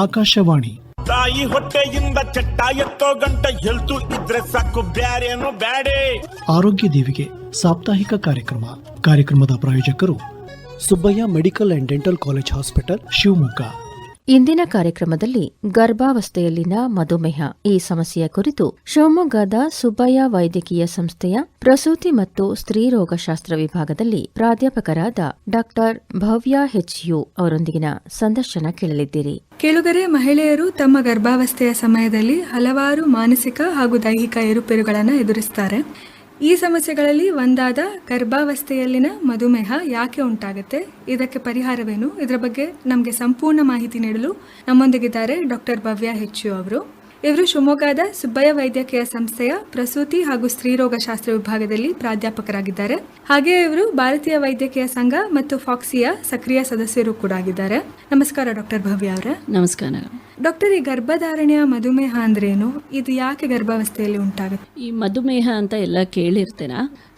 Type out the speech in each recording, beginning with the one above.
ಆಕಾಶವಾಣಿ. ತಾಯಿ ಹೊಟ್ಟೆಯಿಂದ ಚಟ್ಟ ಎತ್ತೋ ಗಂಟ ಎಲ್ತು ಇದ್ರೆ ಸಾಕು ಬ್ಯಾರೇನು ಬ್ಯಾಡೇ. ಆರೋಗ್ಯ ದೇವಿಗೆ ಸಾಪ್ತಾಹಿಕ ಕಾರ್ಯಕ್ರಮ. ಕಾರ್ಯಕ್ರಮದ ಪ್ರಾಯೋಜಕರು Subbaiah medical and dental college hospital Shivamogga. ಇಂದಿನ ಕಾರ್ಯಕ್ರಮದಲ್ಲಿ ಗರ್ಭಾವಸ್ಥೆಯಲ್ಲಿನ ಮಧುಮೇಹ. ಈ ಸಮಸ್ಯೆಯ ಕುರಿತು ಶಿವಮೊಗ್ಗದ ಸುಬ್ಬಯ್ಯ ವೈದ್ಯಕೀಯ ಸಂಸ್ಥೆಯ ಪ್ರಸೂತಿ ಮತ್ತು ಸ್ತ್ರೀರೋಗಶಾಸ್ತ್ರ ವಿಭಾಗದಲ್ಲಿ ಪ್ರಾಧ್ಯಾಪಕರಾದ ಡಾಕ್ಟರ್ ಭವ್ಯ ಹೆಚ್ಯು ಅವರೊಂದಿಗಿನ ಸಂದರ್ಶನ ಕೇಳಲಿದ್ದೀರಿ. ಕೇಳುಗರೆ, ಮಹಿಳೆಯರು ತಮ್ಮ ಗರ್ಭಾವಸ್ಥೆಯ ಸಮಯದಲ್ಲಿ ಹಲವಾರು ಮಾನಸಿಕ ಹಾಗೂ ದೈಹಿಕ ಏರುಪೇರುಗಳನ್ನು ಎದುರಿಸ್ತಾರೆ. ಈ ಸಮಸ್ಯೆಗಳಲ್ಲಿ ಒಂದಾದ ಗರ್ಭಾವಸ್ಥೆಯಲ್ಲಿನ ಮಧುಮೇಹ ಯಾಕೆ ಉಂಟಾಗುತ್ತೆ? ಇದಕ್ಕೆ ಪರಿಹಾರವೇನು? ಇದರ ಬಗ್ಗೆ ನಮಗೆ ಸಂಪೂರ್ಣ ಮಾಹಿತಿ ನೀಡಲು ನಮ್ಮೊಂದಿಗಿದ್ದಾರೆ ಡಾಕ್ಟರ್ ಭವ್ಯ ಹೆಚ್ಚು ಅವರು. ಇವರು ಶಿವಮೊಗ್ಗದ ಸುಬ್ಬಯ್ಯ ವೈದ್ಯಕೀಯ ಸಂಸ್ಥೆಯ ಪ್ರಸೂತಿ ಹಾಗೂ ಸ್ತ್ರೀರೋಗ ಶಾಸ್ತ್ರ ವಿಭಾಗದಲ್ಲಿ ಪ್ರಾಧ್ಯಾಪಕರಾಗಿದ್ದಾರೆ. ಹಾಗೆ ಇವರು ಭಾರತೀಯ ವೈದ್ಯಕೀಯ ಸಂಘ ಮತ್ತು ಫಾಕ್ಸಿಯ ಸಕ್ರಿಯ ಸದಸ್ಯರು ಕೂಡ ಆಗಿದ್ದಾರೆ. ನಮಸ್ಕಾರ ಡಾಕ್ಟರ್ ಭವ್ಯ ಅವರ. ನಮಸ್ಕಾರ. ಡಾಕ್ಟರ್ ಈ ಗರ್ಭಧಾರಣೆಯ ಮಧುಮೇಹ ಅಂದ್ರೇನು? ಇದು ಯಾಕೆ ಗರ್ಭಾವಸ್ಥೆಯಲ್ಲಿ ಉಂಟಾಗುತ್ತೆ? ಈ ಮಧುಮೇಹ ಅಂತ ಎಲ್ಲ ಕೇಳಿರ್ತೀರ?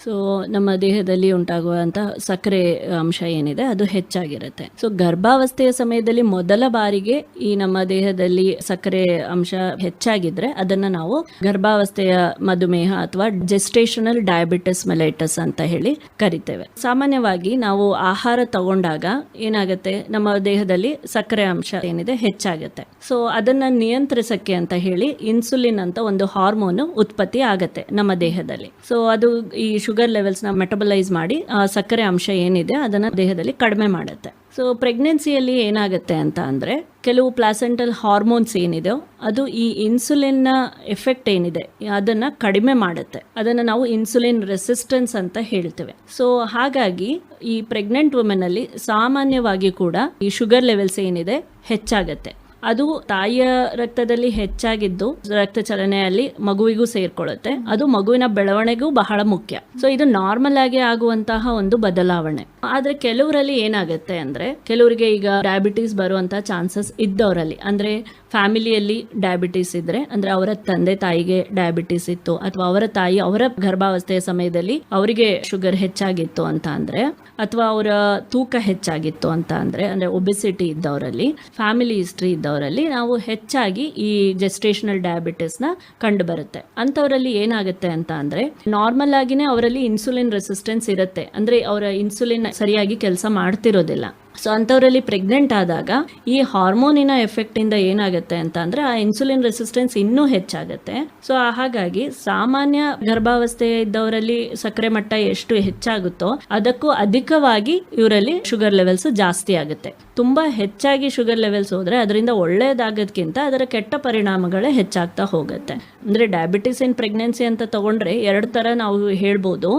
ಸೊ ನಮ್ಮ ದೇಹದಲ್ಲಿ ಉಂಟಾಗುವಂಥ ಸಕ್ಕರೆ ಅಂಶ ಏನಿದೆ, ಅದು ಹೆಚ್ಚಾಗಿರುತ್ತೆ. ಸೊ ಗರ್ಭಾವಸ್ಥೆಯ ಸಮಯದಲ್ಲಿ ಮೊದಲ ಬಾರಿಗೆ ಈ ನಮ್ಮ ದೇಹದಲ್ಲಿ ಸಕ್ಕರೆ ಅಂಶ ಹೆಚ್ಚಾಗಿದ್ರೆ ಅದನ್ನ ನಾವು ಗರ್ಭಾವಸ್ಥೆಯ ಮಧುಮೇಹ ಅಥವಾ ಜೆಸ್ಟೇಷನಲ್ ಡಯಾಬಿಟಿಸ್ ಮೆಲೈಟಸ್ ಅಂತ ಹೇಳಿ ಕರಿತೇವೆ. ಸಾಮಾನ್ಯವಾಗಿ ನಾವು ಆಹಾರ ತಗೊಂಡಾಗ ಏನಾಗುತ್ತೆ, ನಮ್ಮ ದೇಹದಲ್ಲಿ ಸಕ್ಕರೆ ಅಂಶ ಏನಿದೆ ಹೆಚ್ಚಾಗುತ್ತೆ. ಸೊ ಅದನ್ನ ನಿಯಂತ್ರಿಸಕ್ಕೆ ಅಂತ ಹೇಳಿ ಇನ್ಸುಲಿನ್ ಅಂತ ಒಂದು ಹಾರ್ಮೋನು ಉತ್ಪತ್ತಿ ಆಗತ್ತೆ ನಮ್ಮ ದೇಹದಲ್ಲಿ. ಸೊ ಅದು ಈ ಶುಗರ್ ಲೆವೆಲ್ಸ್ನ ಮೆಟಬಲೈಸ್ ಮಾಡಿ ಸಕ್ಕರೆ ಅಂಶ ಏನಿದೆ ಅದನ್ನು ದೇಹದಲ್ಲಿ ಕಡಿಮೆ ಮಾಡುತ್ತೆ. ಸೊ ಪ್ರೆಗ್ನೆನ್ಸಿಯಲ್ಲಿ ಏನಾಗುತ್ತೆ ಅಂತ ಅಂದರೆ, ಕೆಲವು ಪ್ಲಾಸೆಂಟಲ್ ಹಾರ್ಮೋನ್ಸ್ ಏನಿದೆ ಅದು ಈ ಇನ್ಸುಲಿನ್ನ ಎಫೆಕ್ಟ್ ಏನಿದೆ, ಅದನ್ನು ಕಡಿಮೆ ಮಾಡುತ್ತೆ. ಅದನ್ನು ನಾವು ಇನ್ಸುಲಿನ್ ರೆಸಿಸ್ಟೆನ್ಸ್ ಅಂತ ಹೇಳ್ತೇವೆ. ಸೊ ಹಾಗಾಗಿ ಈ ಪ್ರೆಗ್ನೆಂಟ್ ವುಮೆನ್ ಅಲ್ಲಿ ಸಾಮಾನ್ಯವಾಗಿ ಕೂಡ ಈ ಶುಗರ್ ಲೆವೆಲ್ಸ್ ಏನಿದೆ ಹೆಚ್ಚಾಗತ್ತೆ. ಅದು ತಾಯಿಯ ರಕ್ತದಲ್ಲಿ ಹೆಚ್ಚಾಗಿದ್ದು ರಕ್ತ ಚಲನೆಯಲ್ಲಿ ಮಗುವಿಗೂ ಸೇರ್ಕೊಳ್ಳುತ್ತೆ. ಅದು ಮಗುವಿನ ಬೆಳವಣಿಗೆಗೂ ಬಹಳ ಮುಖ್ಯ. ಸೊ ಇದು ನಾರ್ಮಲ್ ಆಗಿ ಆಗುವಂತಹ ಒಂದು ಬದಲಾವಣೆ. ಆದ್ರೆ ಕೆಲವರಲ್ಲಿ ಏನಾಗುತ್ತೆ ಅಂದ್ರೆ, ಕೆಲವರಿಗೆ ಈಗ ಡಯಾಬಿಟೀಸ್ ಬರುವಂತಹ ಚಾನ್ಸಸ್ ಇದ್ದವರಲ್ಲಿ, ಅಂದ್ರೆ ಫ್ಯಾಮಿಲಿಯಲ್ಲಿ ಡಯಾಬಿಟೀಸ್ ಇದ್ರೆ, ಅಂದ್ರೆ ಅವರ ತಂದೆ ತಾಯಿಗೆ ಡಯಾಬಿಟೀಸ್ ಇತ್ತು, ಅಥವಾ ಅವರ ತಾಯಿ ಅವರ ಗರ್ಭಾವಸ್ಥೆಯ ಸಮಯದಲ್ಲಿ ಅವರಿಗೆ ಶುಗರ್ ಹೆಚ್ಚಾಗಿತ್ತು ಅಂತ ಅಂದ್ರೆ, ಅಥವಾ ಅವರ ತೂಕ ಹೆಚ್ಚಾಗಿತ್ತು ಅಂತ ಅಂದ್ರೆ ಅಂದ್ರೆ ಒಬೆಸಿಟಿ ಇದ್ದವರಲ್ಲಿ ಫ್ಯಾಮಿಲಿ ಹಿಸ್ಟ್ರಿ ಇದ್ದವರಲ್ಲಿ ನಾವು ಹೆಚ್ಚಾಗಿ ಈ ಜೆಸ್ಟೇಷನಲ್ ಡಯಾಬಿಟಿಸ್ನ ಕಂಡು ಬರುತ್ತೆ ಅಂಥವರಲ್ಲಿ ಏನಾಗುತ್ತೆ ಅಂತ ಅಂದ್ರೆ ನಾರ್ಮಲ್ ಆಗಿನೇ ಅವರಲ್ಲಿ ಇನ್ಸುಲಿನ್ ರೆಸಿಸ್ಟೆನ್ಸ್ ಇರುತ್ತೆ. ಅಂದ್ರೆ ಅವರ ಇನ್ಸುಲಿನ್ ಸರಿಯಾಗಿ ಕೆಲಸ ಮಾಡ್ತಿರೋದಿಲ್ಲ. ಸೊ ಅಂಥವರಲ್ಲಿ ಪ್ರೆಗ್ನೆಂಟ್ ಆದಾಗ ಈ ಹಾರ್ಮೋನಿನ ಎಫೆಕ್ಟ್ ಇಂದ ಏನಾಗುತ್ತೆ ಅಂತ ಅಂದ್ರೆ ಆ ಇನ್ಸುಲಿನ್ ರೆಸಿಸ್ಟೆನ್ಸ್ ಇನ್ನೂ ಹೆಚ್ಚಾಗುತ್ತೆ. ಸೊ ಹಾಗಾಗಿ ಸಾಮಾನ್ಯ ಗರ್ಭಾವಸ್ಥೆ ಇದ್ದವರಲ್ಲಿ ಸಕ್ಕರೆ ಮಟ್ಟ ಎಷ್ಟು ಹೆಚ್ಚಾಗುತ್ತೋ ಅದಕ್ಕೂ ಅಧಿಕವಾಗಿ ಇವರಲ್ಲಿ ಶುಗರ್ ಲೆವೆಲ್ಸ್ ಜಾಸ್ತಿ ಆಗುತ್ತೆ. ತುಂಬಾ ಹೆಚ್ಚಾಗಿ ಶುಗರ್ ಲೆವೆಲ್ಸ್ ಹೋದ್ರೆ ಅದರಿಂದ ಒಳ್ಳೇದಾಗೋದ್ಕಿಂತ ಅದರ ಕೆಟ್ಟ ಪರಿಣಾಮಗಳೇ ಹೆಚ್ಚಾಗ್ತಾ ಹೋಗುತ್ತೆ. ಅಂದ್ರೆ ಡಯಾಬಿಟಿಸ್ ಇನ್ ಪ್ರೆಗ್ನೆನ್ಸಿ ಅಂತ ತಗೊಂಡ್ರೆ ಎರಡು ತರ ನಾವು ಹೇಳ್ಬೋದು.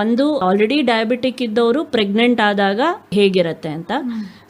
ಒಂದು ಆಲ್ರೆಡಿ ಡಯಾಬಿಟಿಕ್ ಇದ್ದವರು ಪ್ರೆಗ್ನೆಂಟ್ ಆದಾಗ ಹೇಗಿರುತ್ತೆ ಅಂತ.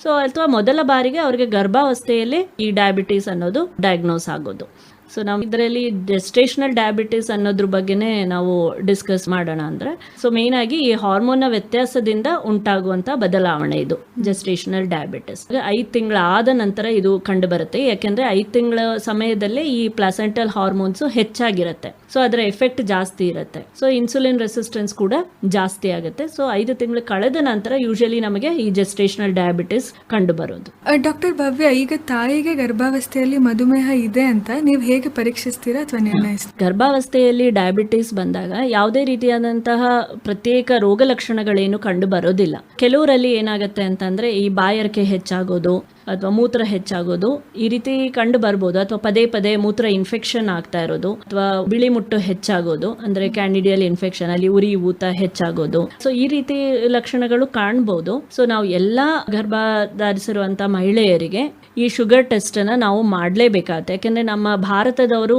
ಸೊ ಅಥವಾ ಮೊದಲ ಬಾರಿಗೆ ಅವರಿಗೆ ಗರ್ಭಾವಸ್ಥೆಯಲ್ಲಿ ಈ ಡಯಾಬಿಟೀಸ್ ಅನ್ನೋದು ಡಯಾಗ್ನೋಸ್ ಆಗೋದು. ಸೊ ನಾವು ಇದರಲ್ಲಿ ಜೆಸ್ಟೇಷನಲ್ ಡಯಾಬಿಟಿಸ್ ಅನ್ನೋದ್ರ ಬಗ್ಗೆನೇ ನಾವು ಡಿಸ್ಕಸ್ ಮಾಡೋಣ ಅಂದ್ರೆ ಸೊ ಮೇನ್ ಆಗಿ ಈ ಹಾರ್ಮೋನ್ನ ವ್ಯತ್ಯಾಸದಿಂದ ಉಂಟಾಗುವಂಥ ಬದಲಾವಣೆ ಇದು ಜೆಸ್ಟೇಷನಲ್ ಡಯಾಬಿಟಿಸ್ ಐದು ತಿಂಗಳ ಆದ ನಂತರ ಇದು ಕಂಡು ಬರುತ್ತೆ ಯಾಕೆಂದ್ರೆ ಐದು ತಿಂಗಳ ಸಮಯದಲ್ಲೇ ಈ ಪ್ಲಾಸೆಂಟಲ್ ಹಾರ್ಮೋನ್ಸ್ ಹೆಚ್ಚಾಗಿರುತ್ತೆ. ಸೊ ಅದರ ಎಫೆಕ್ಟ್ ಜಾಸ್ತಿ ಇರುತ್ತೆ. ಸೊ ಇನ್ಸುಲಿನ್ ರೆಸಿಸ್ಟೆನ್ಸ್ ಕೂಡ ಜಾಸ್ತಿ ಆಗುತ್ತೆ. ಸೊ ಐದು ತಿಂಗಳು ಕಳೆದ ನಂತರ ಯೂಶಲಿ ನಮಗೆ ಈ ಜೆಸ್ಟೇಷನಲ್ ಡಯಾಬಿಟಿಸ್ ಕಂಡು ಬರೋದು ಡಾಕ್ಟರ್ ಭವ್ಯ ಈಗ ತಾಯಿಗೆ ಗರ್ಭಾವಸ್ಥೆಯಲ್ಲಿ ಮಧುಮೇಹ ಇದೆ ಅಂತ ನೀವು ಹೇಗೆ ಪರೀಕ್ಷಿಸ್ತೀರಾ ಅಥವಾ ನಿರ್ಣಯಿಸ್ತೀರಾ? ಗರ್ಭಾವಸ್ಥೆಯಲ್ಲಿ ಡಯಾಬಿಟಿಸ್ ಬಂದಾಗ ಯಾವುದೇ ರೀತಿಯಾದಂತಹ ಪ್ರತ್ಯೇಕ ರೋಗ ಲಕ್ಷಣಗಳೇನು ಕಂಡು ಬರೋದಿಲ್ಲ ಕೆಲವರಲ್ಲಿ ಏನಾಗುತ್ತೆ ಅಂತಂದ್ರೆ ಈ ಬಾಯರ್ಕೆ ಹೆಚ್ಚಾಗೋದು ಅಥವಾ ಮೂತ್ರ ಹೆಚ್ಚಾಗೋದು, ಈ ರೀತಿ ಕಂಡು ಬರ್ಬೋದು. ಅಥವಾ ಪದೇ ಪದೇ ಮೂತ್ರ ಇನ್ಫೆಕ್ಷನ್ ಆಗ್ತಾ ಇರೋದು, ಅಥವಾ ಬಿಳಿ ಮುಟ್ಟು ಹೆಚ್ಚಾಗೋದು, ಅಂದ್ರೆ ಕ್ಯಾಂಡಿಡಿಯಲ್ ಇನ್ಫೆಕ್ಷನ್ ಅಲ್ಲಿ ಉರಿ, ಊತ ಹೆಚ್ಚಾಗೋದು. ಸೊ ಈ ರೀತಿ ಲಕ್ಷಣಗಳು ಕಾಣ್ಬೋದು. ಸೊ ನಾವು ಎಲ್ಲಾ ಗರ್ಭ ಧರಿಸಿರುವಂತ ಮಹಿಳೆಯರಿಗೆ ಈ ಶುಗರ್ ಟೆಸ್ಟ್ ಅನ್ನ ನಾವು ಮಾಡಲೇಬೇಕಾಗುತ್ತೆ. ಯಾಕೆಂದ್ರೆ ನಮ್ಮ ಭಾರತದವರು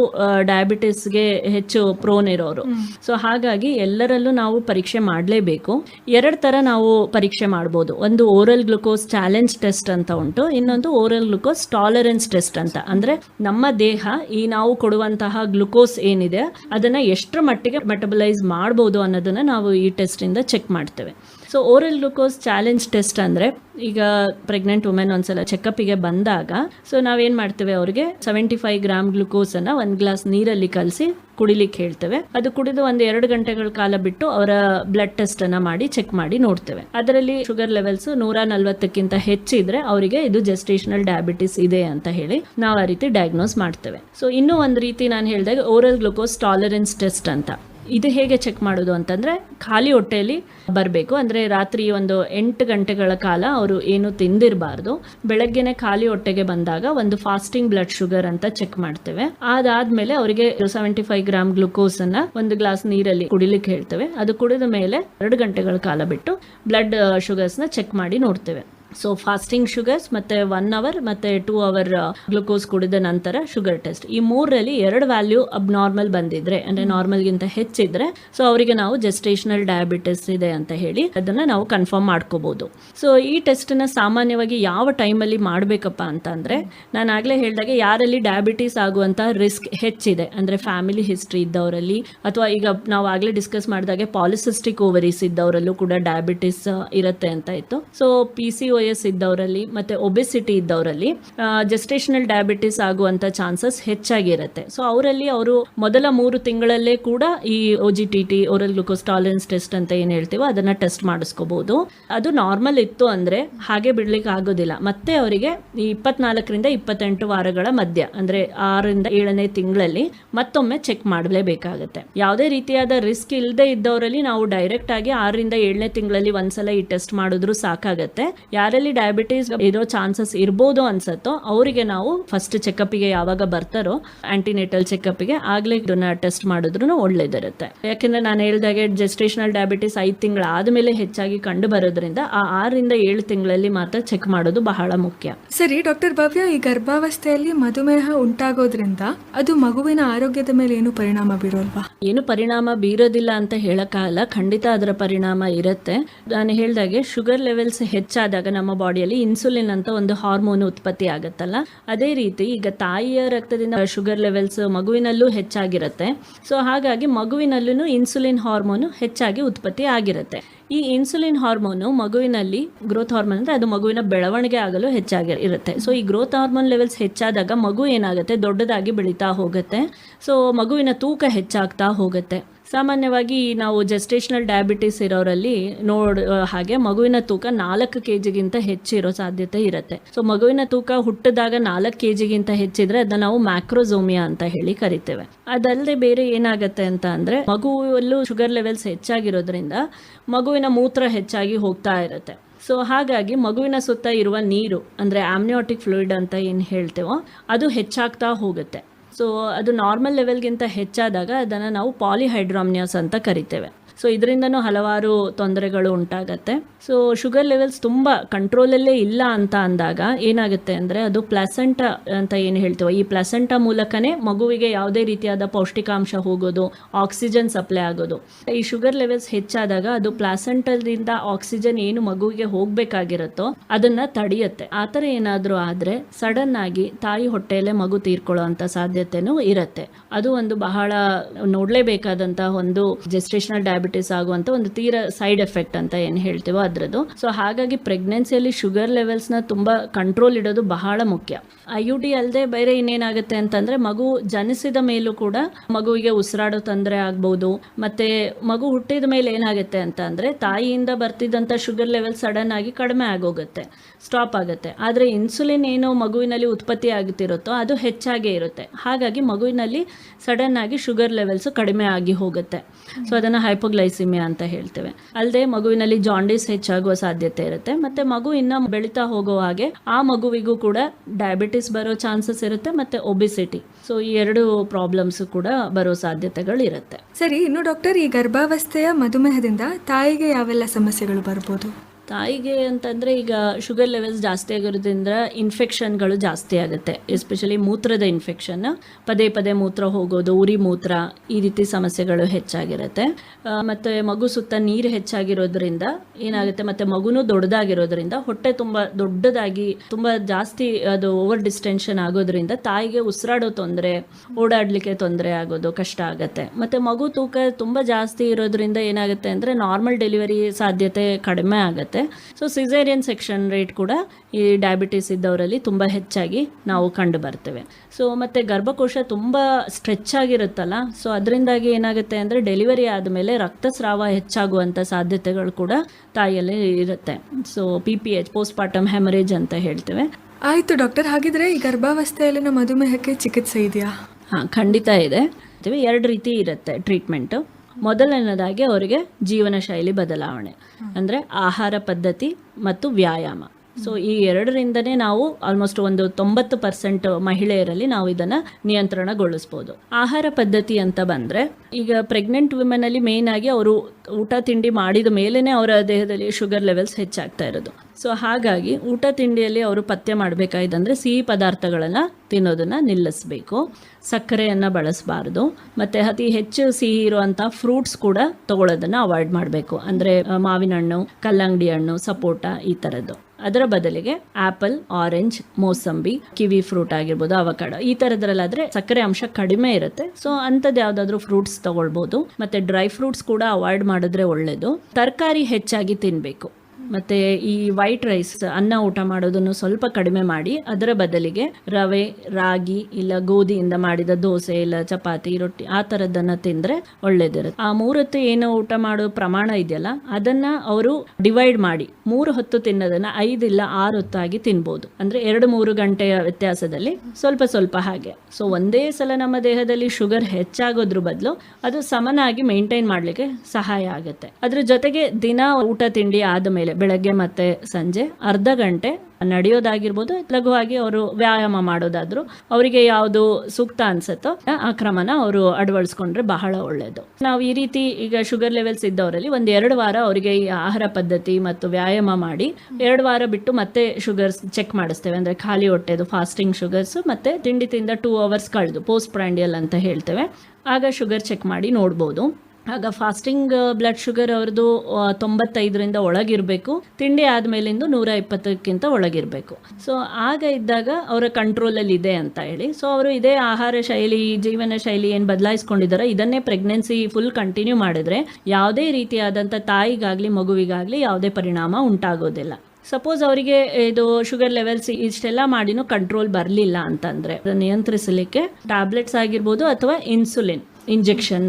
ಡಯಾಬಿಟಿಸ್ಗೆ ಹೆಚ್ಚು ಪ್ರೋನ್ ಇರೋರು. ಸೊ ಹಾಗಾಗಿ ಎಲ್ಲರಲ್ಲೂ ನಾವು ಪರೀಕ್ಷೆ ಮಾಡಲೇಬೇಕು. ಎರಡು ತರ ನಾವು ಪರೀಕ್ಷೆ ಮಾಡ್ಬೋದು. ಒಂದು ಓರಲ್ ಗ್ಲುಕೋಸ್ ಚಾಲೆಂಜ್ ಟೆಸ್ಟ್ ಅಂತ ಉಂಟು. ಇನ್ನೊಂದು ಓರಲ್ ಗ್ಲುಕೋಸ್ ಟಾಲರೆನ್ಸ್ ಟೆಸ್ಟ್ ಅಂತ. ಅಂದ್ರೆ ನಮ್ಮ ದೇಹ ಈ ನಾವು ಕೊಡುವಂತಹ ಗ್ಲುಕೋಸ್ ಏನಿದೆ ಅದನ್ನ ಎಷ್ಟರ ಮಟ್ಟಿಗೆ ಮೆಟಬಲೈಸ್ ಮಾಡ್ಬೋದು ಅನ್ನೋದನ್ನ ನಾವು ಈ ಟೆಸ್ಟ್ ಇಂದ ಚೆಕ್ ಮಾಡ್ತೇವೆ. So oral glucose challenge test ಅಂದರೆ ಈಗ ಪ್ರೆಗ್ನೆಂಟ್ ವುಮೆನ್ ಒಂದ್ಸಲ ಚೆಕಪ್ಪಿಗೆ ಬಂದಾಗ ಸೊ ನಾವೇನು ಮಾಡ್ತೇವೆ ಅವ್ರಿಗೆ? ಸೆವೆಂಟಿ ಫೈವ್ ಗ್ರಾಮ್ ಗ್ಲುಕೋಸನ್ನು ಒಂದು ಗ್ಲಾಸ್ ನೀರಲ್ಲಿ ಕಲಸಿ ಕುಡಿಲಿಕ್ಕೆ ಹೇಳ್ತೇವೆ. ಅದು ಕುಡಿದು ಒಂದು ಎರಡು ಗಂಟೆಗಳ ಕಾಲ ಬಿಟ್ಟು ಅವರ ಬ್ಲಡ್ ಟೆಸ್ಟ್ ಅನ್ನ ಮಾಡಿ ಚೆಕ್ ಮಾಡಿ ನೋಡ್ತೇವೆ. ಅದರಲ್ಲಿ ಶುಗರ್ ಲೆವೆಲ್ಸ್ ನೂರ ನಲ್ವತ್ತಕ್ಕಿಂತ ಹೆಚ್ಚಿದ್ರೆ ಅವರಿಗೆ ಇದು ಜೆಸ್ಟೇಷನಲ್ ಡಯಾಬಿಟಿಸ್ ಇದೆ ಅಂತ ಹೇಳಿ ನಾವು ಆ ರೀತಿ ಡಯಾಗ್ನೋಸ್ ಮಾಡ್ತೇವೆ. ಸೊ ಇನ್ನೂ ಒಂದು ರೀತಿ ನಾನು ಹೇಳಿದಾಗ ಓರಲ್ ಗ್ಲುಕೋಸ್ ಟಾಲರೆನ್ಸ್ ಟೆಸ್ಟ್ ಅಂತ. ಇದು ಹೇಗೆ ಚೆಕ್ ಮಾಡೋದು ಅಂತಂದ್ರೆ ಖಾಲಿ ಹೊಟ್ಟೆಯಲ್ಲಿ ಬರಬೇಕು. ಅಂದ್ರೆ ರಾತ್ರಿ ಒಂದು ಎಂಟು ಗಂಟೆಗಳ ಕಾಲ ಅವರು ಏನು ತಿಂದಿರಬಾರ್ದು. ಬೆಳಗ್ಗೆನೆ ಖಾಲಿ ಹೊಟ್ಟೆಗೆ ಬಂದಾಗ ಒಂದು ಫಾಸ್ಟಿಂಗ್ ಬ್ಲಡ್ ಶುಗರ್ ಅಂತ ಚೆಕ್ ಮಾಡ್ತೇವೆ. ಅದಾದ್ಮೇಲೆ ಅವರಿಗೆ ಸೆವೆಂಟಿ ಫೈವ್ ಗ್ರಾಮ್ ಗ್ಲುಕೋಸ್ ಅನ್ನ ಒಂದು ಗ್ಲಾಸ್ ನೀರಲ್ಲಿ ಕುಡಿಲಿಕ್ಕೆ ಹೇಳ್ತೇವೆ. ಅದು ಕುಡಿದ ಮೇಲೆ ಎರಡು ಗಂಟೆಗಳ ಕಾಲ ಬಿಟ್ಟು ಬ್ಲಡ್ ಶುಗರ್ಸ್ನ ಚೆಕ್ ಮಾಡಿ ನೋಡ್ತೇವೆ. ಸೊ ಫಾಸ್ಟಿಂಗ್ ಶುಗರ್ಸ್ ಮತ್ತೆ ಒನ್ ಅವರ್ ಮತ್ತೆ ಟೂ ಅವರ್ ಗ್ಲುಕೋಸ್ ಕುಡಿದ ನಂತರ ಶುಗರ್ ಟೆಸ್ಟ್ ಈ ಮೂರರಲ್ಲಿ ಎರಡು ವ್ಯಾಲ್ಯೂ ಅಬ್ ನಾರ್ಮಲ್ ಬಂದಿದ್ರೆ ಅಂದ್ರೆ ನಾರ್ಮಲ್ಗಿಂತ ಹೆಚ್ಚಿದ್ರೆ ಸೊ ಅವರಿಗೆ ನಾವು ಜೆಸ್ಟೇಷನಲ್ ಡಯಾಬಿಟಿಸ್ ಇದೆ ಅಂತ ಹೇಳಿ ಅದನ್ನ ನಾವು ಕನ್ಫರ್ಮ್ ಮಾಡ್ಕೋಬಹುದು ಸೊ ಈ ಟೆಸ್ಟ್ನ ಸಾಮಾನ್ಯವಾಗಿ ಯಾವ ಟೈಮಲ್ಲಿ ಮಾಡಬೇಕಪ್ಪ ಅಂತಂದ್ರೆ ನಾನು ಆಗಲೇ ಹೇಳಿದಾಗೆ ಯಾರಲ್ಲಿ ಡಯಾಬಿಟಿಸ್ ಆಗುವಂತ ರಿಸ್ಕ್ ಹೆಚ್ಚಿದೆ ಅಂದ್ರೆ ಫ್ಯಾಮಿಲಿ ಹಿಸ್ಟ್ರಿ ಇದ್ದವರಲ್ಲಿ ಅಥವಾ ಈಗ ನಾವು ಆಗಲೇ ಡಿಸ್ಕಸ್ ಮಾಡಿದಾಗೆ ಪಾಲಿಸಿಸ್ಟಿಕ್ ಓವರೀಸ್ ಇದ್ದವರಲ್ಲೂ ಕೂಡ ಡಯಾಬಿಟಿಸ್ ಇರುತ್ತೆ ಅಂತ ಇತ್ತು. So P C O S ಇದ್ದವರಲ್ಲಿ ಮತ್ತೆ ಒಬೆಸಿಟಿ ಇದ್ದವರಲ್ಲಿ ಜೆಸ್ಟೇಷನಲ್ ಡಯಾಬಿಟಿಸ್ ಆಗುವಂತ ಚಾನ್ಸಸ್ ಹೆಚ್ಚಾಗಿರುತ್ತೆ. ಸೊ ಅವರಲ್ಲಿ ಅವರು ಮೊದಲ ಮೂರು ತಿಂಗಳಲ್ಲೇ ಕೂಡ ಈ O G T T oral glucose test ಅಂತ ಏನು ಹೇಳ್ತೀವೋ ಅದನ್ನ ಟೆಸ್ಟ್ ಮಾಡಿಸ್ಕೋಬಹುದು ಅದು ನಾರ್ಮಲ್ ಇತ್ತು ಅಂದ್ರೆ ಹಾಗೆ ಬಿಡ್ಲಿಕ್ಕೆ ಆಗೋದಿಲ್ಲ. ಮತ್ತೆ ಅವರಿಗೆ ಈ ಇಪ್ಪತ್ನಾಲ್ಕರಿಂದ ಇಪ್ಪತ್ತೆಂಟು ವಾರಗಳ ಮಧ್ಯ, ಅಂದ್ರೆ ಆರರಿಂದ ಏಳನೇ ತಿಂಗಳಲ್ಲಿ ಮತ್ತೊಮ್ಮೆ ಚೆಕ್ ಮಾಡಲೇಬೇಕಾಗತ್ತೆ. ಯಾವುದೇ ರೀತಿಯಾದ ರಿಸ್ಕ್ ಇಲ್ಲದೆ ಇದ್ದವರಲ್ಲಿ ನಾವು ಡೈರೆಕ್ಟ್ ಆಗಿ ಆರರಿಂದ ಏಳನೇ ತಿಂಗಳಲ್ಲಿ ಒಂದ್ಸಲ ಈ ಟೆಸ್ಟ್ ಮಾಡಿದ್ರು ಸಾಕಾಗತ್ತೆ. ಯಾರಲ್ಲಿ ಡಯಾಬಿಟೀಸ್ ಇರೋ ಚಾನ್ಸಸ್ ಇರ್ಬೋದು ಅನ್ಸತ್ತೋ ಅವರಿಗೆ ನಾವು ಫಸ್ಟ್ ಚೆಕಪ್ಗೆ ಯಾವಾಗ ಬರ್ತಾರೋ ಆಂಟಿನೇಟಲ್ ಚೆಕಪ್ಗೆ ಆಗ್ಲೇ ಇದನ್ನ ಟೆಸ್ಟ್ ಮಾಡಿದ್ರು ಒಳ್ಳೇದಿರುತ್ತೆ. ಯಾಕೆಂದ್ರೆ ನಾನು ಹೇಳ್ದಾಗೆ ಜೆಸ್ಟೇಷನಲ್ ಡಯಾಬಿಟಿಸ್ ಐದು ತಿಂಗಳ ಆದ್ಮೇಲೆ ಹೆಚ್ಚಾಗಿ ಕಂಡು ಬರೋದ್ರಿಂದ ಆ ಆರರಿಂದ ಏಳು ತಿಂಗಳಲ್ಲಿ ಮಾತ್ರ ಚೆಕ್ ಮಾಡೋದು ಬಹಳ ಮುಖ್ಯ. ಸರಿ ಡಾಕ್ಟರ್ ಭವ್ಯ ಈ ಗರ್ಭಾವಸ್ಥೆಯಲ್ಲಿ ಮಧುಮೇಹ ಉಂಟಾಗೋದ್ರಿಂದ ಅದು ಮಗುವಿನ ಆರೋಗ್ಯದ ಮೇಲೆ ಏನು ಪರಿಣಾಮ ಬೀರೋಲ್ವಾ? ಏನು ಪರಿಣಾಮ ಬೀರೋದಿಲ್ಲ ಅಂತ ಹೇಳಕ್ಕಾಗಲ್ಲ ಖಂಡಿತ ಅದರ ಪರಿಣಾಮ ಇರುತ್ತೆ. ನಾನು ಹೇಳ್ದಾಗೆ ಶುಗರ್ ಲೆವೆಲ್ಸ್ ಹೆಚ್ಚಾದಾಗ ನಮ್ಮ ಬಾಡಿಯಲ್ಲಿ ಇನ್ಸುಲಿನ್ ಅಂತ ಒಂದು ಹಾರ್ಮೋನ್ ಉತ್ಪತ್ತಿ ಆಗುತ್ತಲ್ಲ? ಅದೇ ರೀತಿ ಈಗ ತಾಯಿಯ ರಕ್ತದಿಂದ ಶುಗರ್ ಲೆವೆಲ್ಸ್ ಮಗುವಿನಲ್ಲೂ ಹೆಚ್ಚಾಗಿರುತ್ತೆ. ಸೊ ಹಾಗಾಗಿ ಮಗುವಿನಲ್ಲೂ ಇನ್ಸುಲಿನ್ ಹಾರ್ಮೋನು ಹೆಚ್ಚಾಗಿ ಉತ್ಪತ್ತಿ ಆಗಿರುತ್ತೆ. ಈ ಇನ್ಸುಲಿನ್ ಹಾರ್ಮೋನು ಮಗುವಿನಲ್ಲಿ ಗ್ರೋತ್ ಹಾರ್ಮೋನ್ ಅಂದ್ರೆ ಅದು ಮಗುವಿನ ಬೆಳವಣಿಗೆ ಆಗಲು ಹೆಚ್ಚಾಗಿ ಇರುತ್ತೆ. ಸೊ ಈ ಗ್ರೋತ್ ಹಾರ್ಮೋನ್ ಲೆವೆಲ್ಸ್ ಹೆಚ್ಚಾದಾಗ ಮಗು ಏನಾಗುತ್ತೆ? ದೊಡ್ಡದಾಗಿ ಬೆಳೀತಾ ಹೋಗುತ್ತೆ. ಸೊ ಮಗುವಿನ ತೂಕ ಹೆಚ್ಚಾಗ್ತಾ ಹೋಗುತ್ತೆ. ಸಾಮಾನ್ಯವಾಗಿ ನಾವು ಜೆಸ್ಟೇಷನಲ್ ಡಯಾಬಿಟಿಸ್ ಇರೋರಲ್ಲಿ ನೋಡ ಹಾಗೆ ಮಗುವಿನ ತೂಕ ನಾಲ್ಕು ಕೆ ಜಿಗಿಂತ ಹೆಚ್ಚಿರೋ ಸಾಧ್ಯತೆ ಇರುತ್ತೆ. ಸೊ ಮಗುವಿನ ತೂಕ ಹುಟ್ಟಿದಾಗ ನಾಲ್ಕು ಕೆ ಜಿಗಿಂತ ಹೆಚ್ಚಿದ್ರೆ ಅದನ್ನ ನಾವು ಮ್ಯಾಕ್ರೋಸೋಮಿಯಾ ಅಂತ ಹೇಳಿ ಕರಿತೇವೆ. ಅದಲ್ಲದೆ ಬೇರೆ ಏನಾಗುತ್ತೆ ಅಂತ ಅಂದ್ರೆ, ಮಗುವಲ್ಲೂ ಶುಗರ್ ಲೆವೆಲ್ಸ್ ಹೆಚ್ಚಾಗಿರೋದ್ರಿಂದ ಮಗುವಿನ ಮೂತ್ರ ಹೆಚ್ಚಾಗಿ ಹೋಗ್ತಾ ಇರುತ್ತೆ. ಸೊ ಹಾಗಾಗಿ ಮಗುವಿನ ಸುತ್ತ ಇರುವ ನೀರು, ಅಂದರೆ ಆಮ್ನಿಯೋಟಿಕ್ ಫ್ಲೂಯಿಡ್ ಅಂತ ಏನು ಹೇಳ್ತೇವೋ, ಅದು ಹೆಚ್ಚಾಗ್ತಾ ಹೋಗುತ್ತೆ. ಸೊ ಅದು ನಾರ್ಮಲ್ ಲೆವೆಲ್ಗಿಂತ ಹೆಚ್ಚಾದಾಗ ಅದನ್ನು ನಾವು ಪಾಲಿಹೈಡ್ರಾಮ್ನಿಯಾಸ್ ಅಂತ ಕರಿತೇವೆ. ಸೊ ಇದರಿಂದನೂ ಹಲವಾರು ತೊಂದರೆಗಳು ಉಂಟಾಗತ್ತೆ. ಸೊ ಶುಗರ್ ಲೆವೆಲ್ಸ್ ತುಂಬ ಕಂಟ್ರೋಲಲ್ಲೇ ಇಲ್ಲ ಅಂತ ಅಂದಾಗ ಏನಾಗುತ್ತೆ ಅಂದರೆ ಅದು ಪ್ಲಾಸೆಂಟ ಅಂತ ಏನು ಹೇಳ್ತೀವೋ, ಈ ಪ್ಲಾಸೆಂಟ ಮೂಲಕನೇ ಮಗುವಿಗೆ ಯಾವುದೇ ರೀತಿಯಾದ ಪೌಷ್ಟಿಕಾಂಶ ಹೋಗೋದು ಆಕ್ಸಿಜನ್ ಸಪ್ಲೈ ಆಗೋದು. ಈ ಶುಗರ್ ಲೆವೆಲ್ಸ್ ಹೆಚ್ಚಾದಾಗ ಅದು ಪ್ಲಾಸೆಂಟಲ್ದಿಂದ ಆಕ್ಸಿಜನ್ ಏನು ಮಗುವಿಗೆ ಹೋಗಬೇಕಾಗಿರುತ್ತೋ ಅದನ್ನ ತಡೆಯುತ್ತೆ. ಆ ಥರ ಏನಾದರೂ ಆದರೆ ಸಡನ್ ಆಗಿ ತಾಯಿ ಹೊಟ್ಟೆಯಲ್ಲೇ ಮಗು ತೀರ್ಕೊಳ್ಳೋ ಸಾಧ್ಯತೆನೂ ಇರುತ್ತೆ. ಅದು ಒಂದು ಬಹಳ ನೋಡಲೇಬೇಕಾದಂತಹ ಒಂದು ಜೆಸ್ಟೇಷನಲ್ ಡಯಾಬಿಟಿಸ್ ಆಗುವಂತ ಒಂದು ತೀರ ಸೈಡ್ ಎಫೆಕ್ಟ್ ಅಂತ ಏನು ಹೇಳ್ತೀವೋ ಅದರದ್ದು. ಸೊ ಹಾಗಾಗಿ ಪ್ರೆಗ್ನೆನ್ಸಿಯಲ್ಲಿ ಶುಗರ್ ಲೆವೆಲ್ಸ್ನ ತುಂಬ ಕಂಟ್ರೋಲ್ ಇಡೋದು ಬಹಳ ಮುಖ್ಯ. ಐ ಯು ಡಿ ಅಲ್ಲದೆ ಬೇರೆ ಇನ್ನೇನಾಗುತ್ತೆ ಅಂತಂದ್ರೆ ಮಗು ಜನಿಸಿದ ಮೇಲೂ ಕೂಡ ಮಗುವಿಗೆ ಉಸಿರಾಡೋ ತೊಂದರೆ ಆಗ್ಬೋದು. ಮತ್ತೆ ಮಗು ಹುಟ್ಟಿದ ಮೇಲೆ ಏನಾಗುತ್ತೆ ಅಂತ ಅಂದ್ರೆ ತಾಯಿಯಿಂದ ಬರ್ತಿದ್ದಂಥ ಶುಗರ್ ಲೆವೆಲ್ ಸಡನ್ ಆಗಿ ಕಡಿಮೆ ಆಗೋಗುತ್ತೆ ಸ್ಟಾಪ್ ಆಗುತ್ತೆ. ಆದರೆ ಇನ್ಸುಲಿನ್ ಏನು ಮಗುವಿನಲ್ಲಿ ಉತ್ಪತ್ತಿ ಆಗುತ್ತಿರುತ್ತೋ ಅದು ಹೆಚ್ಚಾಗೇ ಇರುತ್ತೆ. ಹಾಗಾಗಿ ಮಗುವಿನಲ್ಲಿ ಸಡನ್ ಆಗಿ ಶುಗರ್ ಲೆವೆಲ್ಸ್ ಕಡಿಮೆ ಆಗಿ ಹೋಗುತ್ತೆ. ಸೊ ಅದನ್ನು ಹೈಪೋಗ್ಲೈಸಿಮಿಯಾ ಅಂತ ಹೇಳ್ತೇವೆ. ಅಲ್ಲದೆ ಮಗುವಿನಲ್ಲಿ ಜಾಂಡೀಸ್ ಹೆಚ್ಚಾಗುವ ಸಾಧ್ಯತೆ ಇರುತ್ತೆ. ಮತ್ತೆ ಮಗು ಇನ್ನ ಬೆಳೀತಾ ಹೋಗೋ ಹಾಗೆ ಆ ಮಗುವಿಗೂ ಕೂಡ ಡಯಾಬಿಟಿಸ್ ಬರೋ ಚಾನ್ಸಸ್ ಇರುತ್ತೆ ಮತ್ತೆ ಒಬಿಸಿಟಿ ಸೊ ಈ ಎರಡು ಪ್ರಾಬ್ಲಮ್ಸ್ ಕೂಡ ಬರೋ ಸಾಧ್ಯತೆಗಳು ಇರುತ್ತೆ ಸರಿ, ಇನ್ನು ಡಾಕ್ಟರ್ ಈ ಗರ್ಭಾವಸ್ಥೆಯ ಮಧುಮೇಹದಿಂದ ತಾಯಿಗೆ ಯಾವೆಲ್ಲ ಸಮಸ್ಯೆಗಳು ಬರ್ಬೋದು? ತಾಯಿಗೆ ಅಂತಂದರೆ ಈಗ ಶುಗರ್ ಲೆವೆಲ್ಸ್ ಜಾಸ್ತಿ ಆಗಿರೋದ್ರಿಂದ ಇನ್ಫೆಕ್ಷನ್ಗಳು ಜಾಸ್ತಿ ಆಗುತ್ತೆ. ಎಸ್ಪೆಷಲಿ ಮೂತ್ರದ ಇನ್ಫೆಕ್ಷನ್ ಪದೇ ಪದೇ ಮೂತ್ರ ಹೋಗೋದು, ಉರಿ ಮೂತ್ರ, ಈ ರೀತಿ ಸಮಸ್ಯೆಗಳು ಹೆಚ್ಚಾಗಿರುತ್ತೆ. ಮತ್ತೆ ಮಗು ಸುತ್ತ ನೀರು ಹೆಚ್ಚಾಗಿರೋದ್ರಿಂದ ಏನಾಗುತ್ತೆ, ಮತ್ತೆ ಮಗುನೂ ದೊಡ್ಡದಾಗಿರೋದ್ರಿಂದ, ಹೊಟ್ಟೆ ತುಂಬ ದೊಡ್ಡದಾಗಿ, ತುಂಬ ಜಾಸ್ತಿ ಅದು ಓವರ್ ಡಿಸ್ಟೆನ್ಷನ್ ಆಗೋದ್ರಿಂದ ತಾಯಿಗೆ ಉಸಿರಾಡೋ ತೊಂದರೆ, ಓಡಾಡಲಿಕ್ಕೆ ತೊಂದರೆ ಆಗೋದು ಕಷ್ಟ ಆಗುತ್ತೆ. ಮತ್ತೆ ಮಗು ತೂಕ ತುಂಬ ಜಾಸ್ತಿ ಇರೋದ್ರಿಂದ ಏನಾಗುತ್ತೆ ಅಂದರೆ ನಾರ್ಮಲ್ ಡೆಲಿವರಿ ಸಾಧ್ಯತೆ ಕಡಿಮೆ ಆಗುತ್ತೆ. ಸೊ ಸಿಸೇರಿಯನ್ ಸೆಕ್ಷನ್ ರೇಟ್ ಕೂಡ ಈ ಡಯಾಬಿಟಿಸ್ ಇದ್ದವರಲ್ಲಿ ತುಂಬ ಹೆಚ್ಚಾಗಿ ನಾವು ಕಂಡು ಬರ್ತೇವೆ. ಸೊ ಮತ್ತೆ ಗರ್ಭಕೋಶ ತುಂಬ ಸ್ಟ್ರೆಚ್ ಆಗಿರುತ್ತಲ್ಲ ಸೊ ಅದರಿಂದಾಗಿ ಏನಾಗುತ್ತೆ ಅಂದರೆ ಡೆಲಿವರಿ ಆದಮೇಲೆ ರಕ್ತಸ್ರಾವ ಹೆಚ್ಚಾಗುವಂಥ ಸಾಧ್ಯತೆಗಳು ಕೂಡ ತಾಯಿಯಲ್ಲಿ ಇರುತ್ತೆ. So P P H postmortem haemorrhage ಅಂತ ಹೇಳ್ತೇವೆ. ಆಯಿತು ಡಾಕ್ಟರ್ ಹಾಗಿದ್ರೆ ಈ ಗರ್ಭಾವಸ್ಥೆಯಲ್ಲಿನ ಮಧುಮೇಹಕ್ಕೆ ಚಿಕಿತ್ಸೆ ಇದೆಯಾ? ಹಾಂ ಖಂಡಿತ ಇದೆ. ಎರಡು ರೀತಿ ಇರುತ್ತೆ ಟ್ರೀಟ್ಮೆಂಟು. ಮೊದಲನೇದಾಗಿ ಅವರಿಗೆ ಜೀವನ ಶೈಲಿ ಬದಲಾವಣೆ. ಅಂದರೆ ಆಹಾರ ಪದ್ಧತಿ ಮತ್ತು ವ್ಯಾಯಾಮ. ಸೊ ಈ ಎರಡರಿಂದನೇ ನಾವು ಆಲ್ಮೋಸ್ಟ್ ಒಂದು ತೊಂಬತ್ತು ಪರ್ಸೆಂಟ್ ಮಹಿಳೆಯರಲ್ಲಿ ನಾವು ಇದನ್ನು ನಿಯಂತ್ರಣಗೊಳಿಸ್ಬೋದು. ಆಹಾರ ಪದ್ಧತಿ ಅಂತ ಬಂದರೆ, ಈಗ ಪ್ರೆಗ್ನೆಂಟ್ ವುಮೆನಲ್ಲಿ ಮೇನ್ ಆಗಿ ಅವರು ಊಟ ತಿಂಡಿ ಮಾಡಿದ ಮೇಲೇ ಅವರ ದೇಹದಲ್ಲಿ ಶುಗರ್ ಲೆವೆಲ್ಸ್ ಹೆಚ್ಚಾಗ್ತಾ ಇರೋದು. ಸೊ ಹಾಗಾಗಿ ಊಟ ತಿಂಡಿಯಲ್ಲಿ ಅವರು ಪತ್ತೆ ಮಾಡಬೇಕಾಯ್ದಂದ್ರೆ ಸಿಹಿ ಪದಾರ್ಥಗಳನ್ನು ತಿನ್ನೋದನ್ನು ನಿಲ್ಲಿಸಬೇಕು. ಸಕ್ಕರೆಯನ್ನು ಬಳಸಬಾರ್ದು. ಮತ್ತು ಅತಿ ಹೆಚ್ಚು ಸಿಹಿ ಇರುವಂಥ ಫ್ರೂಟ್ಸ್ ಕೂಡ ತಗೊಳ್ಳೋದನ್ನು ಅವಾಯ್ಡ್ ಮಾಡಬೇಕು. ಅಂದರೆ ಮಾವಿನ ಹಣ್ಣು, ಕಲ್ಲಂಗಡಿ ಹಣ್ಣು, ಸಪೋಟ ಈ ಥರದ್ದು ಅದರ ಬದಲಿಗೆ apple orange mosambi, kiwi fruit ಆಗಿರ್ಬೋದು, ಅವಕಾಡೋ. ಈ ಥರದ್ರಲ್ಲಾದರೆ ಸಕ್ಕರೆ ಅಂಶ ಕಡಿಮೆ ಇರುತ್ತೆ. ಸೊ ಅಂಥದ್ದು ಯಾವುದಾದ್ರೂ ಫ್ರೂಟ್ಸ್ ತಗೊಳ್ಬೋದು. ಮತ್ತೆ ಡ್ರೈ ಫ್ರೂಟ್ಸ್ ಕೂಡ ಅವಾಯ್ಡ್ ಮಾಡಿದ್ರೆ ಒಳ್ಳೆಯದು ತರಕಾರಿ ಹೆಚ್ಚಾಗಿ ತಿನ್ನಬೇಕು ಮತ್ತೆ ಈ ವೈಟ್ ರೈಸ್ ಅನ್ನ ಊಟ ಮಾಡೋದನ್ನು ಸ್ವಲ್ಪ ಕಡಿಮೆ ಮಾಡಿ, ಅದರ ಬದಲಿಗೆ ರವೆ, ರಾಗಿ ಇಲ್ಲ ಗೋಧಿಯಿಂದ ಮಾಡಿದ ದೋಸೆ ಇಲ್ಲ ಚಪಾತಿ, ರೊಟ್ಟಿ ಆ ಥರದ್ದನ್ನು ತಿಂದರೆ ಒಳ್ಳೇದಿರುತ್ತೆ. ಆ ಮೂರೊತ್ತು ಏನು ಊಟ ಮಾಡೋ ಪ್ರಮಾಣ ಇದೆಯಲ್ಲ, ಅದನ್ನ ಅವರು ಡಿವೈಡ್ ಮಾಡಿ, ಮೂರು ಹೊತ್ತು ತಿನ್ನೋದನ್ನ ಐದಿಲ್ಲ ಆರು ಹೊತ್ತಾಗಿ ತಿನ್ಬೋದು. ಅಂದ್ರೆ ಎರಡು ಮೂರು ಗಂಟೆಯ ವ್ಯತ್ಯಾಸದಲ್ಲಿ ಸ್ವಲ್ಪ ಸ್ವಲ್ಪ ಹಾಗೆ. ಸೊ ಒಂದೇ ಸಲ ನಮ್ಮ ದೇಹದಲ್ಲಿ ಶುಗರ್ ಹೆಚ್ಚಾಗೋದ್ರ ಬದಲು ಅದು ಸಮನಾಗಿ ಮೇಂಟೈನ್ ಮಾಡಲಿಕ್ಕೆ ಸಹಾಯ ಆಗುತ್ತೆ. ಅದ್ರ ಜೊತೆಗೆ ದಿನ ಊಟ ತಿಂಡಿ ಆದ ಮೇಲೆ ಬೆಳಗ್ಗೆ ಮತ್ತೆ ಸಂಜೆ ಅರ್ಧ ಗಂಟೆ ನಡೆಯೋದಾಗಿರ್ಬೋದು, ಲಘುವಾಗಿ ಅವರು ವ್ಯಾಯಾಮ ಮಾಡೋದಾದ್ರು ಅವರಿಗೆ ಯಾವುದು ಸೂಕ್ತ ಅನ್ಸುತ್ತೋ ಆ ಕ್ರಮನ ಅವರು ಅಳವಡಿಸ್ಕೊಂಡ್ರೆ ಬಹಳ ಒಳ್ಳೆಯದು ನಾವು ಈ ರೀತಿ ಈಗ ಶುಗರ್ ಲೆವೆಲ್ಸ್ ಇದ್ದವರಲ್ಲಿ ಒಂದು ಎರಡು ವಾರ ಅವರಿಗೆ ಈ ಆಹಾರ ಪದ್ಧತಿ ಮತ್ತು ವ್ಯಾಯಾಮ ಮಾಡಿ ಎರಡು ವಾರ ಬಿಟ್ಟು ಮತ್ತೆ ಶುಗರ್ಸ್ ಚೆಕ್ ಮಾಡಿಸ್ತೇವೆ. ಅಂದ್ರೆ ಖಾಲಿ ಹೊಟ್ಟೆದು ಫಾಸ್ಟಿಂಗ್ ಶುಗರ್ಸ್ ಮತ್ತೆ ತಿಂಡಿ ತಿಂದ ಟೂ ಅವರ್ಸ್ ಕಳೆದು ಪೋಸ್ಟ್ ಪ್ರಾಂಡಿಯಲ್ ಅಂತ ಹೇಳ್ತೇವೆ. ಆಗ ಶುಗರ್ ಚೆಕ್ ಮಾಡಿ ನೋಡ್ಬೋದು. ಆಗ ಫಾಸ್ಟಿಂಗ್ ಬ್ಲಡ್ ಶುಗರ್ ಅವ್ರದ್ದು ತೊಂಬತ್ತೈದರಿಂದ ಒಳಗಿರಬೇಕು. ತಿಂಡಿ ಆದಮೇಲಿಂದ ನೂರ ಇಪ್ಪತ್ತಕ್ಕಿಂತ ಒಳಗಿರಬೇಕು. ಸೊ ಆಗ ಇದ್ದಾಗ ಅವರ ಕಂಟ್ರೋಲಲ್ಲಿ ಇದೆ ಅಂತ ಹೇಳಿ. ಸೊ ಅವರು ಇದೇ ಆಹಾರ ಶೈಲಿ, ಜೀವನ ಶೈಲಿ ಏನು ಬದಲಾಯಿಸ್ಕೊಂಡಿದ್ದಾರೆ, ಇದನ್ನೇ ಪ್ರೆಗ್ನೆನ್ಸಿ ಫುಲ್ ಕಂಟಿನ್ಯೂ ಮಾಡಿದ್ರೆ ಯಾವುದೇ ರೀತಿಯಾದಂಥ ತಾಯಿಗಾಗಲಿ, ಮಗುವಿಗಾಗಲಿ ಯಾವುದೇ ಪರಿಣಾಮ ಉಂಟಾಗೋದಿಲ್ಲ. ಸಪೋಸ್ ಅವರಿಗೆ ಇದು ಶುಗರ್ ಲೆವೆಲ್ಸ್ ಇಷ್ಟೆಲ್ಲ ಮಾಡಿನೂ ಕಂಟ್ರೋಲ್ ಬರಲಿಲ್ಲ ಅಂತಂದರೆ ನಿಯಂತ್ರಿಸಲಿಕ್ಕೆ ಟ್ಯಾಬ್ಲೆಟ್ಸ್ ಆಗಿರ್ಬೋದು ಅಥವಾ ಇನ್ಸುಲಿನ್ ಇಂಜೆಕ್ಷನ್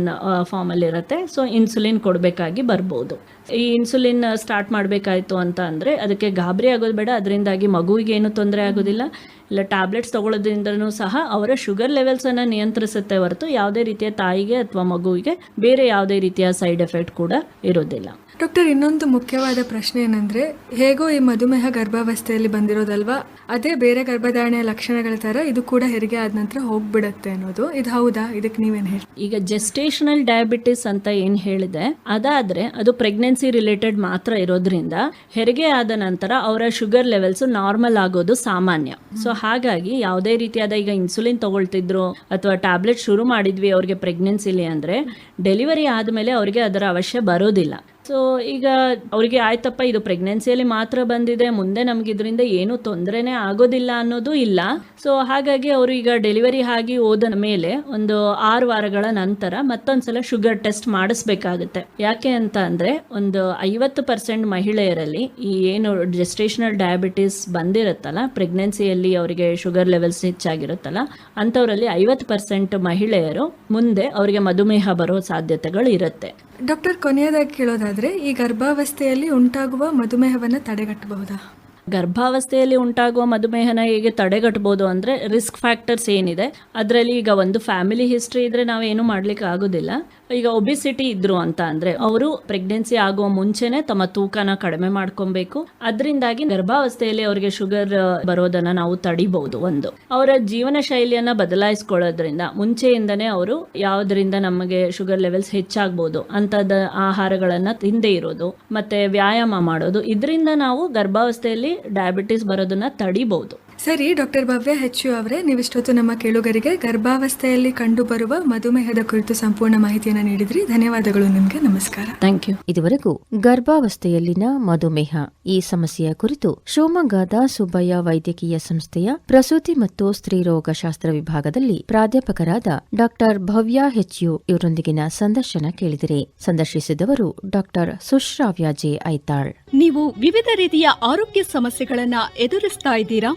ಫಾರ್ಮಲ್ಲಿರುತ್ತೆ ಸೊ ಇನ್ಸುಲಿನ್ ಕೊಡಬೇಕಾಗಿ ಬರ್ಬೋದು. ಈ ಇನ್ಸುಲಿನ್ ಸ್ಟಾರ್ಟ್ ಮಾಡಬೇಕಾಯಿತು ಅಂತ ಅಂದರೆ ಅದಕ್ಕೆ ಗಾಬರಿ ಆಗೋದು ಬೇಡ. ಅದರಿಂದಾಗಿ ಮಗುವಿಗೆ ಏನು ತೊಂದರೆ ಆಗೋದಿಲ್ಲ. ಇಲ್ಲ ಟ್ಯಾಬ್ಲೆಟ್ಸ್ ತೊಗೊಳೋದ್ರಿಂದನೂ ಸಹ ಅವರ ಶುಗರ್ ಲೆವೆಲ್ಸನ್ನು ನಿಯಂತ್ರಿಸುತ್ತೆ ಹೊರತು ಯಾವುದೇ ರೀತಿಯ ತಾಯಿಗೆ ಅಥವಾ ಮಗುವಿಗೆ ಬೇರೆ ಯಾವುದೇ ರೀತಿಯ ಸೈಡ್ ಎಫೆಕ್ಟ್ ಕೂಡ ಇರೋದಿಲ್ಲ. ಡಾಕ್ಟರ್, ಇನ್ನೊಂದು ಮುಖ್ಯವಾದ ಪ್ರಶ್ನೆ ಏನಂದ್ರೆ, ಹೇಗೋ ಈ ಮಧುಮೇಹ ಗರ್ಭಾವಸ್ಥೆಯಲ್ಲಿ ಬಂದಿರೋದಲ್ವಾ? ಅದೇ ಬೇರೆ ಗರ್ಭಧಾರಣೆಯ ಲಕ್ಷಣಗಳ ತರ ಇದು ಕೂಡ ಹೆರಿಗೆ ಆದ ನಂತರ ಹೋಗ್ಬಿಡತ್ತೆ ಅನ್ನೋದು. ಇದು ಹೌದಾ? ಇದಕ್ಕೆ ನೀವೇನು ಹೇಳಿ ಈಗ ಜೆಸ್ಟೇಷನಲ್ ಡಯಾಬಿಟಿಸ್ ಅಂತ ಏನು ಹೇಳಿದೆ, ಅದಾದ್ರೆ ಅದು ಪ್ರೆಗ್ನೆನ್ಸಿ ರಿಲೇಟೆಡ್ ಮಾತ್ರ ಇರೋದ್ರಿಂದ ಹೆರಿಗೆ ಆದ ನಂತರ ಅವರ ಶುಗರ್ ಲೆವೆಲ್ಸ್ ನಾರ್ಮಲ್ ಆಗೋದು ಸಾಮಾನ್ಯ. ಸೊ ಹಾಗಾಗಿ ಯಾವುದೇ ರೀತಿಯಾದ ಈಗ ಇನ್ಸುಲಿನ್ ತಗೊಳ್ತಿದ್ರು ಅಥವಾ ಟ್ಯಾಬ್ಲೆಟ್ ಶುರು ಮಾಡಿದ್ವಿ ಅವ್ರಿಗೆ ಪ್ರೆಗ್ನೆನ್ಸಿಲಿ ಅಂದ್ರೆ ಡೆಲಿವರಿ ಆದಮೇಲೆ ಅವರಿಗೆ ಅದರ ಅವಶ್ಯ ಬರೋದಿಲ್ಲ. ಸೊ ಈಗ ಅವರಿಗೆ ಆಯ್ತಪ್ಪ, ಇದು ಪ್ರೆಗ್ನೆನ್ಸಿಯಲ್ಲಿ ಮಾತ್ರ ಬಂದಿದೆ, ಮುಂದೆ ನಮ್ಗೆ ಇದರಿಂದ ಏನು ತೊಂದರೆನೇ ಆಗೋದಿಲ್ಲ ಅನ್ನೋದು ಇಲ್ಲ. ಸೊ ಹಾಗಾಗಿ ಅವರು ಈಗ ಡೆಲಿವರಿ ಆಗಿ ಹೋದ ಮೇಲೆ ಒಂದು ಆರು ವಾರಗಳ ನಂತರ ಮತ್ತೊಂದ್ಸಲ ಶುಗರ್ ಟೆಸ್ಟ್ ಮಾಡಿಸ್ಬೇಕಾಗುತ್ತೆ. ಯಾಕೆ ಅಂತ ಅಂದ್ರೆ, ಒಂದು ಐವತ್ತು ಪರ್ಸೆಂಟ್ ಮಹಿಳೆಯರಲ್ಲಿ ಈ ಏನು ಜೆಸ್ಟೇಷನಲ್ ಡಯಾಬಿಟಿಸ್ ಬಂದಿರುತ್ತಲ್ಲ ಪ್ರೆಗ್ನೆನ್ಸಿಯಲ್ಲಿ ಅವರಿಗೆ ಶುಗರ್ ಲೆವೆಲ್ಸ್ ಹೆಚ್ಚಾಗಿರುತ್ತಲ್ಲ, ಅಂಥವರಲ್ಲಿ ಐವತ್ತು ಪರ್ಸೆಂಟ್ ಮಹಿಳೆಯರು ಮುಂದೆ ಅವರಿಗೆ ಮಧುಮೇಹ ಬರೋ ಸಾಧ್ಯತೆಗಳು ಇರುತ್ತೆ. ಡಾಕ್ಟರ್ ಕೊನೆಯದಾಗಿ ಕೇಳೋದಾದರೆ ಈ ಗರ್ಭಾವಸ್ಥೆಯಲ್ಲಿ ಉಂಟಾಗುವ ಮಧುಮೇಹವನ್ನು ತಡೆಗಟ್ಟಬಹುದಾ? ಗರ್ಭಾವಸ್ಥೆಯಲ್ಲಿ ಉಂಟಾಗುವ ಮಧುಮೇಹನ ಹೇಗೆ ತಡೆಗಟ್ಟಬಹುದು ಅಂದ್ರೆ ರಿಸ್ಕ್ ಫ್ಯಾಕ್ಟರ್ಸ್ ಏನಿದೆ? ಅದರಲ್ಲಿ ಈಗ ಒಂದು ಫ್ಯಾಮಿಲಿ ಹಿಸ್ಟ್ರಿ ಇದ್ರೆ ನಾವೇನು ಮಾಡ್ಲಿಕ್ಕೆ ಆಗೋದಿಲ್ಲ. ಈಗ ಒಬಿಸಿಟಿ ಇದ್ರು ಅಂತ ಅಂದ್ರೆ ಅವರು ಪ್ರೆಗ್ನೆನ್ಸಿ ಆಗುವ ಮುಂಚೆನೆ ತಮ್ಮ ತೂಕನ ಕಡಿಮೆ ಮಾಡ್ಕೊಬೇಕು. ಅದರಿಂದಾಗಿ ಗರ್ಭಾವಸ್ಥೆಯಲ್ಲಿ ಅವರಿಗೆ ಶುಗರ್ ಬರೋದನ್ನ ನಾವು ತಡಿಬಹುದು ಒಂದು. ಅವರ ಜೀವನ ಶೈಲಿಯನ್ನ ಬದಲಾಯಿಸ್ಕೊಳ್ಳೋದ್ರಿಂದ ಮುಂಚೆಯಿಂದನೇ ಅವರು ಯಾವ್ದ್ರಿಂದ ನಮಗೆ ಶುಗರ್ ಲೆವೆಲ್ಸ್ ಹೆಚ್ಚಾಗ್ಬೋದು ಅಂತದ ಆಹಾರಗಳನ್ನ ತಿಂದೇ ಇರೋದು, ಮತ್ತೆ ವ್ಯಾಯಾಮ ಮಾಡೋದು. ಇದರಿಂದ ನಾವು ಗರ್ಭಾವಸ್ಥೆಯಲ್ಲಿ ಡಯಾಬಿಟಿಸ್ ಬರೋದನ್ನ ತಡಿಬಹುದು ಸರಿ ಡಾಕ್ಟರ್ ಭವ್ಯ ಹೆಚ್ಚು ಅವರೇ ನೀವಿಷ್ಟೊತ್ತು ನಮ್ಮ ಕೇಳುಗರಿಗೆ ಗರ್ಭಾವಸ್ಥೆಯಲ್ಲಿ ಕಂಡುಬರುವ ಮಧುಮೇಹದ ಕುರಿತು ಸಂಪೂರ್ಣ ಮಾಹಿತಿಯನ್ನು ನೀಡಿದ್ರಿ. ಧನ್ಯವಾದಗಳು ನಿಮಗೆ. ನಮಸ್ಕಾರ. Thank you. ಇದುವರೆಗೂ ಗರ್ಭಾವಸ್ಥೆಯಲ್ಲಿನ ಮಧುಮೇಹ. ಈ ಸಮಸ್ಯೆಯ ಕುರಿತು ಶಿವಮೊಗ್ಗದ ಸುಬ್ಬಯ್ಯ ವೈದ್ಯಕೀಯ ಸಂಸ್ಥೆಯ ಪ್ರಸೂತಿ ಮತ್ತು ಸ್ತ್ರೀರೋಗ ಶಾಸ್ತ್ರ ವಿಭಾಗದಲ್ಲಿ ಪ್ರಾಧ್ಯಾಪಕರಾದ ಡಾಕ್ಟರ್ ಭವ್ಯ ಹೆಚ್ಯು ಇವರೊಂದಿಗಿನ ಸಂದರ್ಶನ ಕೇಳಿದಿರಿ. ಸಂದರ್ಶಿಸಿದವರು ಡಾಕ್ಟರ್ ಸುಶ್ರಾವ್ಯ ಜೆ ಐತಾಳ್. ನೀವು ವಿವಿಧ ರೀತಿಯ ಆರೋಗ್ಯ ಸಮಸ್ಯೆಗಳನ್ನ ಎದುರಿಸ್ತಾ ಇದ್ದೀರಾ?